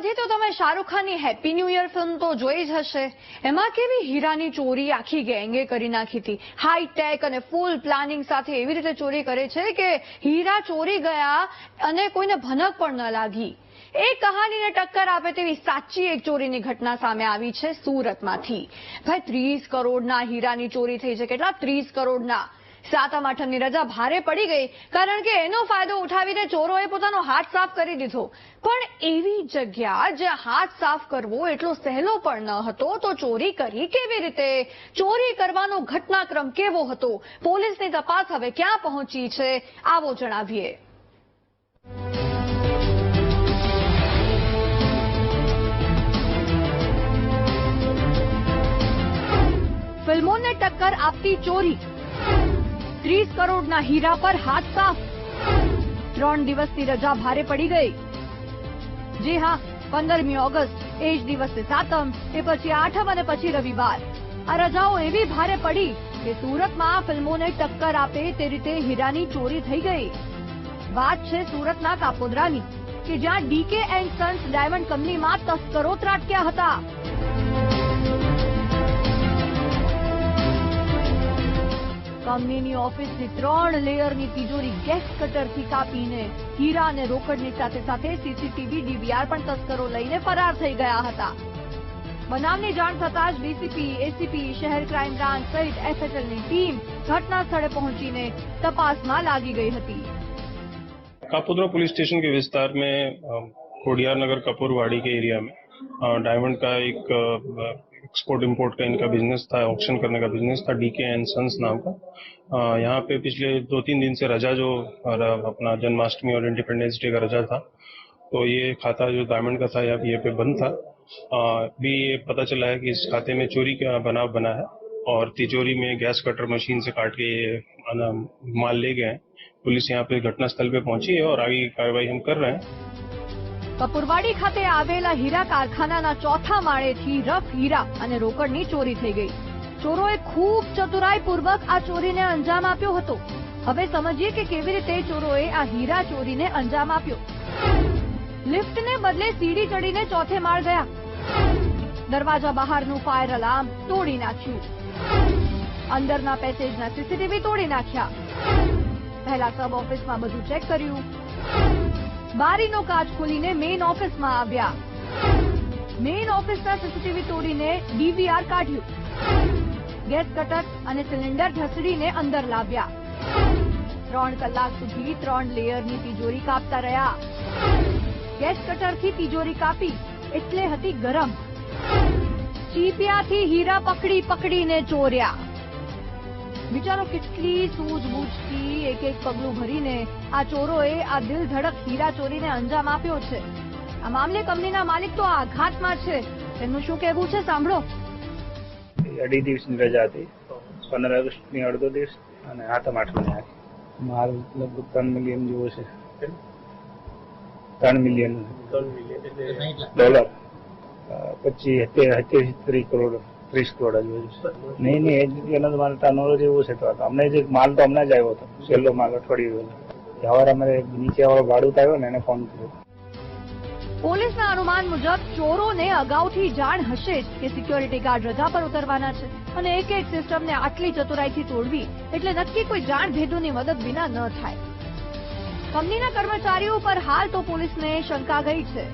ત્યારબાદથી તો તમે શાહરૂખ ખાનની હેપી ન્યૂ યર ફિલ્મ તો જોઈ જ હશે. એમાં કેવી હીરાની ચોરી આખી ગેંગે કરી નાખી હતી? હાઈટેક અને ફૂલ પ્લાનિંગ સાથે એવી રીતે ચોરી કરે છે કે હીરા ચોરી ગયા અને કોઈને ભનક પણ ન લાગી. એ કહાનીને ટક્કર આપે તેવી સાચી એક ચોરીની ઘટના સામે આવી છે સુરતમાંથી. ભાઈ, ત્રીસ કરોડના હીરાની ચોરી થઈ છે. કેટલા? ત્રીસ કરોડના. સાતમ આઠમની રજા ભારે પડી ગઈ, કારણ કે એનો ફાયદો ઉઠાવીને ચોરોએ પોતાનો હાથ સાફ કરી દીધો. પણ એવી જગ્યા જ્યાં હાથ સાફ કરવો એટલો સહેલો પણ ન હતો, તો ચોરી કરી કેવી રીતે? ચોરી કરવાનો ઘટનાક્રમ કેવો હતો? પોલીસની તપાસ હવે ક્યાં પહોંચી છે? આવો જણાવીએ. ફિલ્મોને ટક્કર આપતી ચોરી ત્રીસ કરોડના હીરા પર હાથ સાફ. ત્રણ દિવસની રજા ભારે પડી ગઈ. જી હા, પંદરમી ઓગસ્ટ, એ જ દિવસે સાતમ, એ પછી આઠમ અને પછી રવિવાર. આ રજાઓ એવી ભારે પડી કે સુરતમાં ફિલ્મોને ટક્કર આપે તે રીતે હીરાની ચોરી થઈ ગઈ. વાત છે સુરતના કાપોદરાની, કે જ્યાં ડીકે એન્ડ સન્સ ડાયમંડ કંપનીમાં તસ્કરો ત્રાટક્યા હતા. કંપનીની ઓફિસની ત્રણ લેયરની તિજોરી ગેસ કટરથી કાપીને હીરા અને રોકડની સાથે સાથે સીસીટીવી ડીવીઆર પણ તસ્કરો લઈને ફરાર થઈ ગયા હતા બનાવની જાણ થતાં જ ડીસીપી એસીપી શહેર ક્રાઇમ બ્રાન્ચ સહિત એફએસએલની ટીમ ઘટના સ્થળે પહોંચીને તપાસમાં લાગી ગઈ હતી कापोद्रा पुलिस स्टेशन के विस्तार में अ, कोडियार नगर कपूरवाड़ी के एरिया में अ, डायमंड का एक अ, एक्सपोर्ट इंपोर्ट का इनका बिज़नेस था ऑक्शन करने का बिज़नेस था डीके एंड सन्स नाम का। यहाँ पे पिछले दो तीन दिन से रजा जो अपना जन्माष्टमी और इंडिपेंडेंस डे का रजा था तो ये खाता जो डायमंड का था, ये पे बंद था। अभी ये पता चला है कि इस खाते में चोरी का बनाव बना है और तिजोरी में गैस कटर मशीन से काट के ये माल ले गए पुलिस यहाँ पे घटनास्थल पे पहुँची है और आगे की कार्रवाई हम कर रहे हैं। કપૂરવાડી ખાતે આવેલા હીરા કારખાનાના ચોથા માળેથી રફ હીરા અને રોકડની ચોરી થઈ ગઈ. ચોરોએ ખૂબ ચતુરાઈપૂર્વક આ ચોરીને અંજામ આપ્યો હતો. હવે સમજીએ કે કેવી રીતે ચોરોએ આ હીરા ચોરીને અંજામ આપ્યો. લિફ્ટને બદલે સીડી ચડીને ચોથે માળ ગયા. દરવાજા બહારનું ફાયર અલાર્મ તોડી નાખ્યું. અંદરના પેસેજના સીસીટીવી તોડી નાખ્યા. પહેલા સબ ઓફિસમાં બધું ચેક કર્યું. બારીનો કાચ ખોલીને મેઇન ઓફિસમાં આવ્યા. મેઇન ઓફિસના સીસીટીવી તોડીને ડીવીઆર કાઢ્યું. ગેસ કટર અને સિલિન્ડર ઢસડીને અંદર લાવ્યા. ત્રણ કલાક સુધી ત્રણ લેયરની તિજોરી કાપતા રહ્યા. ગેસ કટરથી તિજોરી કાપી એટલે હતી ગરમ. ચીપિયાથી હીરા પકડી પકડીને ચોર્યા. વિચારો કેટલી સૂઝબૂછથી એક એક પગલું ભરીને આ ચોરોએ આ દિલ ધડક હીરા ચોરીને અંજામ આપ્યો છે. આ મામલે કંપનીના માલિક તો આઘાતમાં છે. તેમનું શું કહેવું છે? સાંભળો. અઢી દિવસની રજા હતી. પંદર ઓગસ્ટની અડધો દિવસ અને આઠમ આઠમની આખી માલ લગભગ ત્રણ મિલિયન જેવો છે. ત્રણ મિલિયન. ડોલર. પછી અત્યારે ત્રીસ કરોડ. ત્રીસ કરોડ જ નહીં નહીં એ જ જગ્યાનો મારે ટર્નઓવર એવું છે તો અમને જે માલ તો હમણાં જ આવ્યો હતો છેલ્લો માલ અઠવાડિયું સવારે અમારે નીચે વાળો ભાડું આવ્યો ને એને ફોન કર્યો. પોલીસના અનુમાન મુજબ ચોરોને અગાઉથી જાણ હશે જ કે સિક્યોરિટી ગાર્ડ રજા પર ઉતરવાના છે અને એક એક સિસ્ટમને આટલી ચતુરાઈથી તોડવી એટલે નક્કી કોઈ જાણ ભેદોની મદદ વિના ન થાય. કંપનીના કર્મચારીઓ પર હાલ તો પોલીસને શંકા ગઈ છે.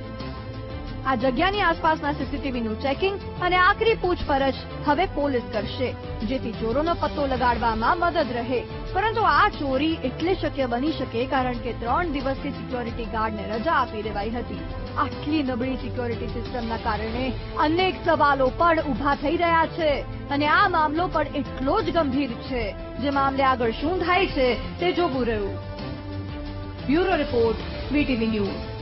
આ જગ્યાની આસપાસના સીસીટીવીનું ચેકિંગ અને આખરી પૂછપરછ હવે પોલીસ કરશે, જેથી ચોરોનો પત્તો લગાડવામાં મદદ રહે. પરંતુ આ ચોરી એટલે શક્ય બની શકે કારણ કે ત્રણ દિવસથી સિક્યોરિટી ગાર્ડને રજા આપી દેવાઈ હતી. આટલી નબળી સિક્યોરિટી સિસ્ટમના કારણે અનેક સવાલો પણ ઊભા થઈ રહ્યા છે અને આ મામલો પણ એટલો જ ગંભીર છે. જે મામલે આગળ શું થાય છે તે જોવું રહ્યું. Bureau report, VTV news.